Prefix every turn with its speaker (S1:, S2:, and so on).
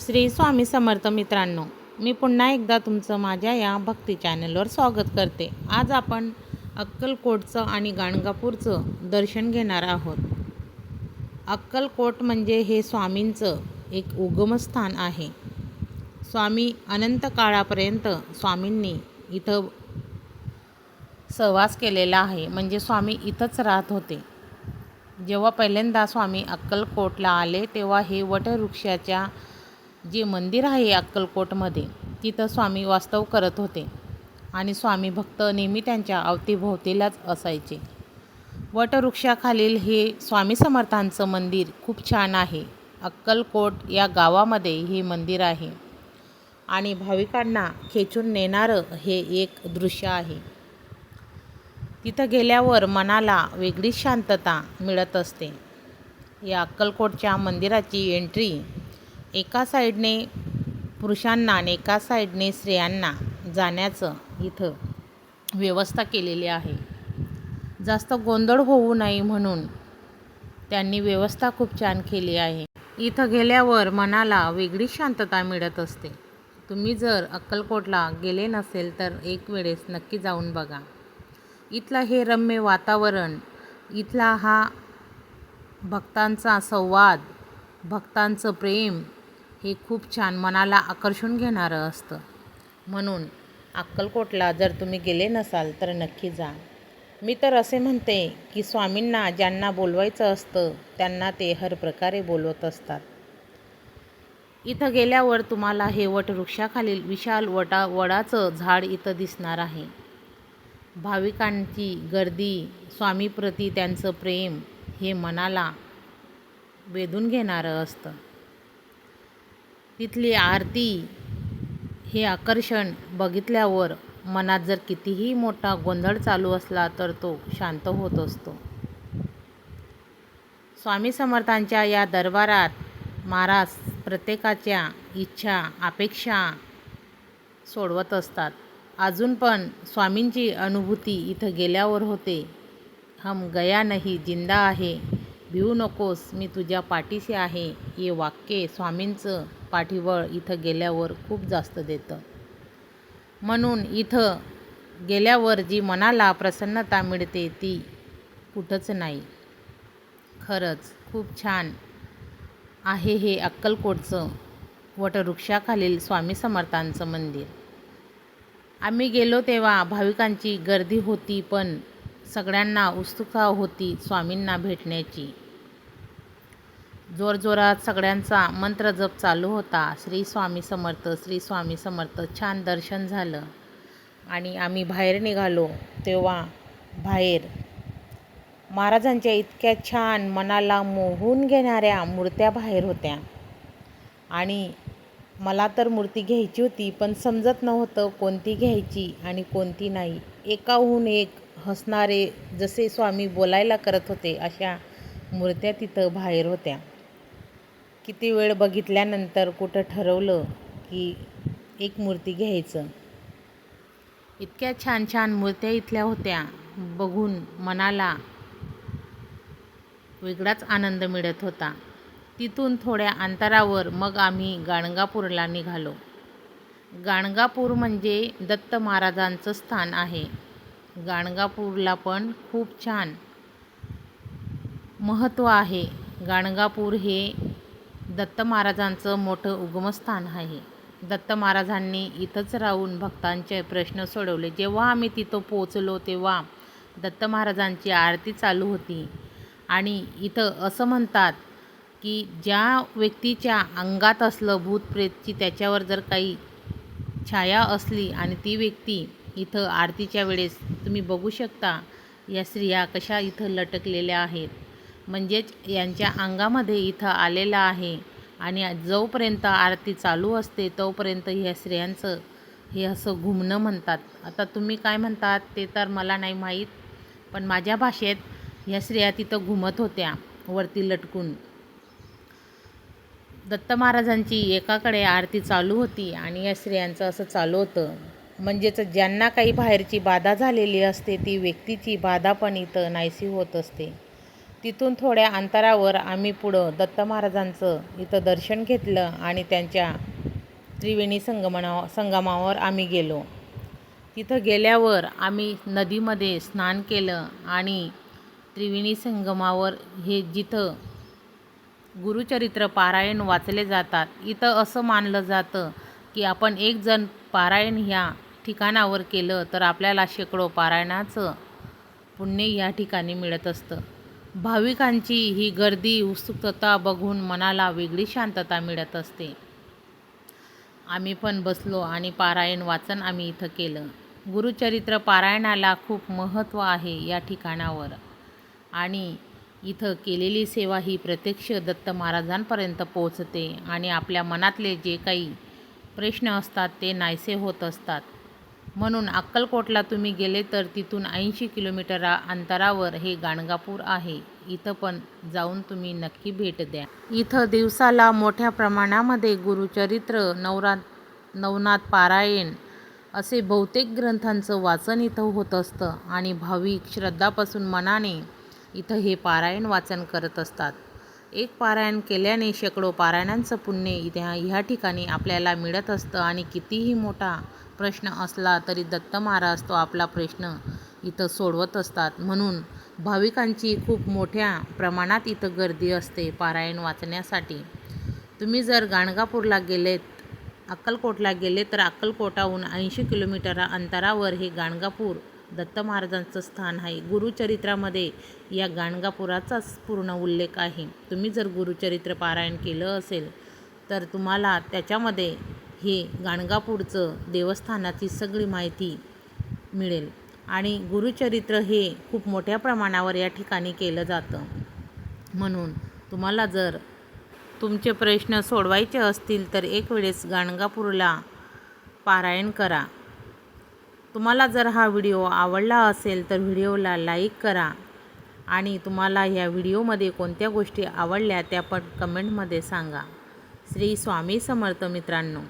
S1: श्री स्वामी समर्थ मित्रांनो मी पुन्हा एकदा तुमचं माझ्या या भक्ती चॅनलवर स्वागत करते. आज आपण अक्कलकोटचं आणि गाणगापूरचं दर्शन घेणार आहोत. अक्कलकोट म्हणजे हे स्वामींचं एक उगमस्थान आहे. स्वामी अनंत काळापर्यंत स्वामींनी इथं सहवास केलेला आहे म्हणजे स्वामी इथंच राहत होते. जेव्हा पहिल्यांदा स्वामी अक्कलकोटला आले तेव्हा हे वटवृक्षाच्या जे मंदिर आहे अक्कलकोटमध्ये तिथं स्वामी वास्तव करत होते. आणि स्वामी भक्त नेहमी त्यांच्या अवतीभोवतीलाच असायचे. वटवृक्षाखालील हे स्वामी समर्थांचं मंदिर खूप छान आहे. अक्कलकोट या गावामध्ये हे मंदिर आहे. आणि भाविकांना खेचून नेणारं हे एक दृश्य आहे. तिथं गेल्यावर मनाला वेगळीच शांतता मिळत असते. या अक्कलकोटच्या मंदिराची एंट्री एका साईडने पुरुषांना आणि एका साईडने स्त्रियांना जाण्याचं इथं व्यवस्था केलेली आहे. जास्त गोंधळ होऊ नये म्हणून त्यांनी व्यवस्था खूप छान केली आहे. इथं गेल्यावर मनाला वेगळी शांतता मिळत असते. तुम्ही जर अक्कलकोटला गेले नसेल तर एक वेळेस नक्की जाऊन बघा. इथलं हे रम्य वातावरण इथला हा भक्तांचा संवाद भक्तांचं प्रेम हे खूप छान मनाला आकर्षून घेणारं असतं. म्हणून अक्कलकोटला जर तुम्ही गेले नसाल तर नक्की जा. मी तर असे म्हणते की स्वामींना ज्यांना बोलवायचं असतं त्यांना ते हर प्रकारे बोलवत असतात. इथं गेल्यावर तुम्हाला हे वटवृक्षाखालील विशाल वटा वडाचं झाड इथं दिसणार आहे. भाविकांची गर्दी स्वामीप्रती त्यांचं प्रेम हे मनाला वेधून घेणारं असतं. तिथली आरती हे आकर्षण बघितल्यावर मनात जर कितीही मोठा गोंधळ चालू असला तर तो शांत होत असतो. स्वामी समर्थांच्या या दरबारात महाराज प्रत्येकाच्या इच्छा अपेक्षा सोडवत असतात. अजून पण स्वामींची अनुभूती इथं गेल्यावर होते. हम गया नाही जिंदा आहे. भिवू नकोस मी तुझ्या पाठीशी आहे. हे वाक्य स्वामींचं पाठीवळ इथं गेल्यावर खूप जास्त देतं. म्हणून इथं गेल्यावर जी मनाला प्रसन्नता मिळते ती कुठंच नाही. खरंच खूप छान आहे हे अक्कलकोटचं वटवृक्षाखालील स्वामी समर्थांचं मंदिर. आम्ही गेलो तेव्हा भाविकांची गर्दी होती पण सगळ्यांना उत्सुकता होती स्वामींना भेटण्याची. जोरजोरात सगळ्यांचा मंत्रजप चालू होता. श्री स्वामी समर्थ श्री स्वामी समर्थ छान दर्शन झालं. आणि आम्ही बाहेर निघालो तेव्हा बाहेर महाराजांच्या इतक्या छान मनाला मोहून घेणाऱ्या मूर्त्या बाहेर होत्या. आणि मला तर मूर्ती घ्यायची होती पण समजत नव्हतं कोणती घ्यायची आणि कोणती नाही. एकाहून एक हसणारे जसे स्वामी बोलायला करत होते अशा मूर्त्या तिथं बाहेर होत्या. किती वेळ बघितल्यानंतर कुठं ठरवलं की एक मूर्ती घ्यायचं? इतक्या छान छान मूर्त्या इथल्या होत्या. बघून मनाला वेगळाच आनंद मिळत होता. तिथून थोड्या अंतरावर मग आम्ही गाणगापूरला निघालो. गाणगापूर म्हणजे दत्त महाराजांचं स्थान आहे. गाणगापूरला पण खूप छान महत्त्व आहे. गाणगापूर हे दत्त महाराजांचं मोठं उगमस्थान आहे. दत्त महाराजांनी इथंच राहून भक्तांचे प्रश्न सोडवले. जेव्हा आम्ही तिथं पोचलो तेव्हा दत्त महाराजांची आरती चालू होती. आणि इथं असं म्हणतात की ज्या व्यक्तीच्या अंगात असलं भूतप्रेतची त्याच्यावर जर काही छाया असली आणि ती व्यक्ती इथं आरतीच्या वेळेस तुम्ही बघू शकता या स्त्रिया कशा इथं लटकलेल्या आहेत. म्हणजेच यांच्या अंगामध्ये इथं आलेलं आहे आणि जोपर्यंत आरती चालू असते तोपर्यंत ह्या स्त्रियांचं हे असं घुमणं म्हणतात. आता तुम्ही काय म्हणतात ते तर मला नाही माहीत पण माझ्या भाषेत ह्या स्त्रिया तिथं घुमत होत्या वरती लटकून. दत्त महाराजांची एकाकडे आरती चालू होती आणि या स्त्रियांचं असं चालू होतं. म्हणजेच ज्यांना काही बाहेरची बाधा झालेली असते ती व्यक्तीची बाधा पण इथं नाहीशी होत असते. तिथून थोड्या अंतरावर आम्ही पुढं दत्त महाराजांचं इथं दर्शन घेतलं आणि त्यांच्या त्रिवेणी संगमना संगमावर आम्ही गेलो. तिथं गेल्यावर आम्ही नदीमध्ये स्नान केलं आणि त्रिवेणी संगमावर हे जिथं गुरुचरित्र पारायण वाचले जातात इथं असं मानलं जातं की आपण एक जण पारायण ह्या ठिकाणावर केलं तर आपल्याला शेकडो पारायणाचं पुण्य या ठिकाणी मिळत असतं. भाविकांची ही गर्दी उत्सुकता बघून मनाला वेगळी शांतता मिळत असते. आम्ही पण बसलो आणि पारायण वाचन आम्ही इथं केलं. गुरुचरित्र पारायणाला खूप महत्त्व आहे या ठिकाणावर. आणि इथं केलेली सेवा ही प्रत्यक्ष दत्त महाराजांपर्यंत पोचते आणि आपल्या मनातले जे काही प्रश्न असतात ते नाहीसे होत असतात. म्हणून अक्कलकोटला तुम्ही गेले तर तिथून ऐंशी किलोमीटर अंतरावर हे गाणगापूर आहे. इथं पण जाऊन तुम्ही नक्की भेट द्या. इथं दिवसाला मोठ्या प्रमाणामध्ये गुरुचरित्र नवरात नवनाथ पारायण असे बहुतेक ग्रंथांचं वाचन इथं होत असतं आणि भाविक श्रद्धापासून मनाने इथं हे पारायण वाचन करत असतात. एक पारायण केल्याने शेकडो पारायणांचं पुण्य इथे ह्या ठिकाणी आपल्याला मिळत असतं आणि कितीही मोठा प्रश्न असला तरी दत्त महाराज तो आपला प्रश्न इथं सोडवत असतात. म्हणून भाविकांची खूप मोठ्या प्रमाणात इथं गर्दी असते पारायण वाचण्यासाठी. तुम्ही जर गाणगापूरला गेलेत अक्कलकोटला गेले तर अक्कलकोटाहून ऐंशी किलोमीटर अंतरावर हे गाणगापूर दत्त महाराजांचं स्थान आहे. गुरुचरित्रामध्ये या गाणगापुराचाच पूर्ण उल्लेख आहे. तुम्ही जर गुरुचरित्र पारायण केलं असेल तर तुम्हाला त्याच्यामध्ये हे गाणगापूरचं देवस्थानाची सगळी माहिती मिळेल. आणि गुरुचरित्र हे खूप मोठ्या प्रमाणावर या ठिकाणी केलं जातं. म्हणून तुम्हाला जर तुमचे प्रश्न सोडवायचे असतील तर एक वेळेस गाणगापूरला पारायण करा. तुम्हाला जर हा व्हिडिओ आवडला असेल तर व्हिडिओला लाईक करा. आणि तुम्हाला ह्या व्हिडिओमध्ये कोणत्या गोष्टी आवडल्या त्या पण कमेंटमध्ये सांगा. श्री स्वामी समर्थ मित्रांनो.